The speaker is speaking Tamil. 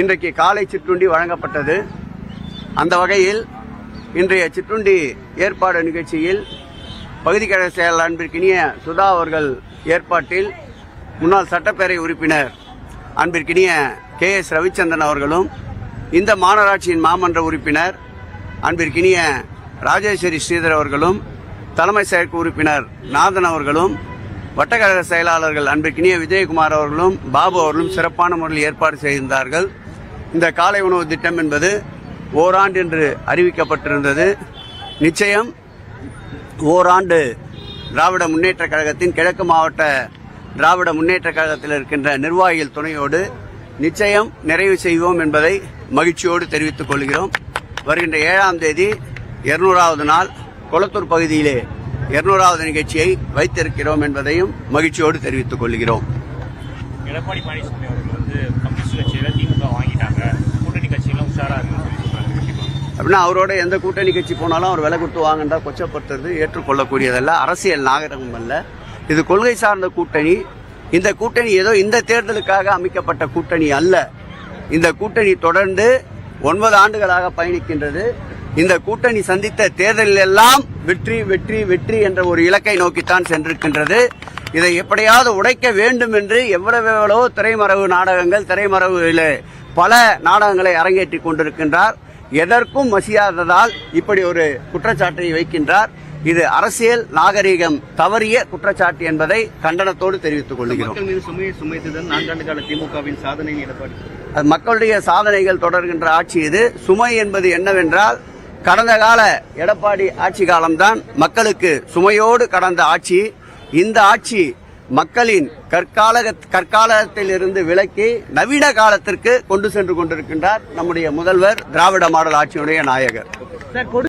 இன்றைக்கு காலை சிற்றுண்டி வழங்கப்பட்டது. அந்த வகையில் இன்றைய சிற்றுண்டி ஏற்பாடு நிகழ்ச்சியில் பகுதி கழக செயலாளர் அன்பிற்கினிய சுதா அவர்கள் ஏற்பாட்டில் முன்னாள் சட்டப்பேரவை உறுப்பினர் அன்பிற்கினிய கே எஸ் ரவிச்சந்திரன் அவர்களும் இந்த மாநகராட்சியின் மாமன்ற உறுப்பினர் அன்பிற்கினிய ராஜேஸ்வரி ஸ்ரீதர் அவர்களும் தலைமை செயற்கு உறுப்பினர் நாதன் அவர்களும் வட்டக்கழக செயலாளர்கள் அன்பிற்கினிய விஜயகுமார் அவர்களும் பாபு அவர்களும் சிறப்பான முறையில் ஏற்பாடு செய்திருந்தார்கள். இந்த காலை உணவு திட்டம் என்பது ஓராண்டு என்று அறிவிக்கப்பட்டிருந்தது. நிச்சயம் ஓராண்டு திராவிட முன்னேற்ற கழகத்தின் கிழக்கு மாவட்ட திராவிட முன்னேற்ற கழகத்தில் இருக்கின்ற நிர்வாகிகள் துணையோடு நிச்சயம் நிறைவு செய்வோம் என்பதை மகிழ்ச்சியோடு தெரிவித்துக் கொள்கிறோம். வருகின்ற ஏழாம் தேதி இருநூறாவது நாள் கொளத்தூர் பகுதியிலே இருநூறாவது நிகழ்ச்சியை வைத்திருக்கிறோம் என்பதையும் மகிழ்ச்சியோடு தெரிவித்துக் கொள்கிறோம். எடப்பாடி பழனிசாமி அவர்கள் வந்து கம்யூனிஸ்ட் திமுக வாங்கிட்டாங்க. கட்சியெல்லாம் இருக்குன்னு சொல்லி அப்படின்னா அவரோட எந்த கூட்டணி கட்சி போனாலும் அவர் விலை கொடுத்து வாங்கண்டா கொச்சப்படுத்துறது ஏற்றுக்கொள்ளக்கூடியதல்ல. அரசியல் நாகரிகம் அல்ல. இது கொள்கை சார்ந்த கூட்டணி. இந்த கூட்டணி ஏதோ இந்த தேர்தலுக்காக அமைக்கப்பட்ட கூட்டணி அல்ல. இந்த கூட்டணி தொடர்ந்து ஒன்பது ஆண்டுகளாக பயணிக்கின்றது. இந்த கூட்டணி சந்தித்த தேர்தலில் எல்லாம் வெற்றி வெற்றி வெற்றி என்ற ஒரு இலக்கை நோக்கித்தான் சென்றிருக்கின்றது. இதை எப்படியாவது உடைக்க வேண்டும் என்று எவ்வளவு எவ்வளவோ திரைமறைவு நாடகங்கள் திரைமறைவில் பல நாடகங்களை அரங்கேற்றி கொண்டிருக்கின்றார். எதற்கும் மசியாததால் இப்படி ஒரு குற்றச்சாட்டை வைக்கின்றார். இது அரசியல் நாகரிகம் தவறிய குற்றச்சாட்டு என்பதை கண்டனத்தோடு தெரிவித்துக் கொள்கிறோம். நான்காண்டு கால திமுகவின் சாதனை எடப்பாடி அது மக்களுடைய சாதனைகள் தொடர்கின்ற ஆட்சி இது. சுமை என்பது என்னவென்றால் கடந்த கால எடப்பாடி ஆட்சி காலம்தான் மக்களுக்கு சுமையோடு கடந்த ஆட்சி. இந்த ஆட்சி மக்களின் கற்கால கற்காலத்தில் இருந்து விலக்கி நவீன காலத்திற்கு கொண்டு சென்று கொண்டிருக்கின்றார் நம்முடைய முதல்வர் திராவிட மாடல் ஆட்சியுடைய நாயகர்.